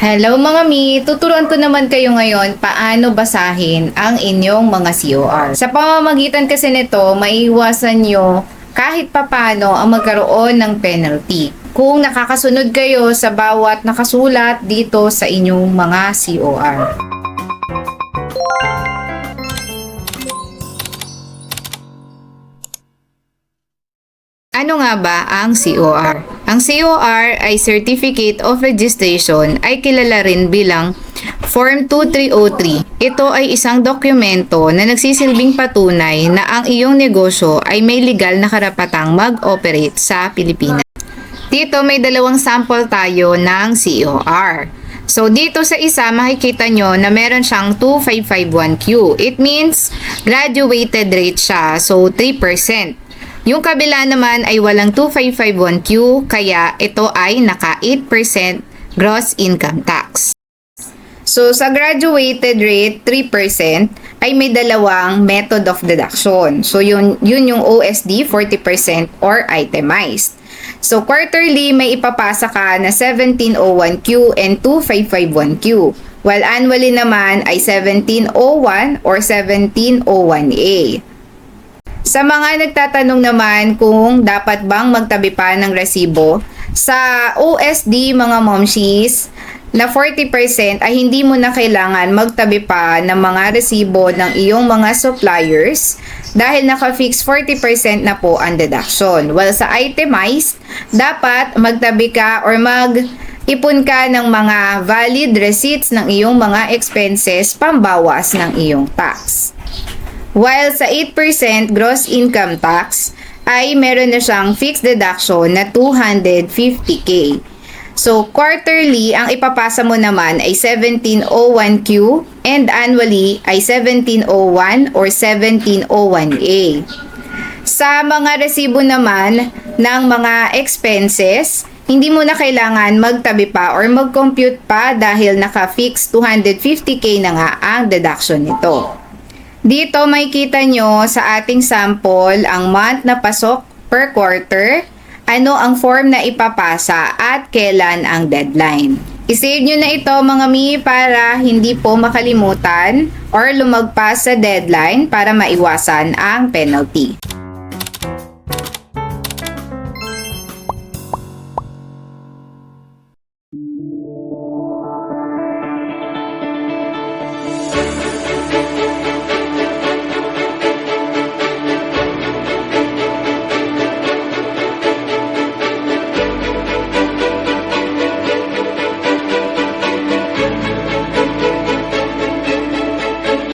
Hello mga mi! Tuturuan ko naman kayo ngayon paano basahin ang inyong mga COR. Sa pamamagitan kasi nito, maiiwasan nyo kahit papano ang magkaroon ng penalty. Kung nakakasunod kayo sa bawat nakasulat dito sa inyong mga COR. Ano nga ba ang COR? Ang COR ay Certificate of Registration ay kilala rin bilang Form 2303. Ito ay isang dokumento na nagsisilbing patunay na ang iyong negosyo ay may legal na karapatang mag-operate sa Pilipinas. Dito may dalawang sample tayo ng COR. So dito sa isa makikita nyo na meron siyang 2551Q. It means graduated rate siya. So 3%. Yung kabila naman ay walang 2551Q kaya ito ay naka 8% gross income tax. So sa graduated rate 3% ay may dalawang method of deduction. So yun yun yung OSD 40% or itemized. So quarterly may ipapasa ka na 1701Q and 2551Q. While annually naman ay 1701 or 1701A. Sa mga nagtatanong naman kung dapat bang magtabi pa ng resibo, sa OSD mga momshies na 40% ay hindi mo na kailangan magtabi pa ng mga resibo ng iyong mga suppliers dahil naka-fix 40% na po ang deduction. While sa itemized, dapat magtabi ka or mag ipon ka ng mga valid receipts ng iyong mga expenses pambawas ng iyong tax. While sa 8% gross income tax ay meron na siyang fixed deduction na 250k. So quarterly, ang ipapasa mo naman ay 1701Q and annually ay 1701 or 1701A. Sa mga resibo naman ng mga expenses, hindi mo na kailangan magtabi pa or mag-compute pa dahil naka-fix 250k na nga ang deduction nito. Dito makikita nyo sa ating sample ang month na pasok per quarter, ano ang form na ipapasa at kailan ang deadline. I-save nyo na ito mga mi para hindi po makalimutan or lumagpas sa deadline para maiwasan ang penalty.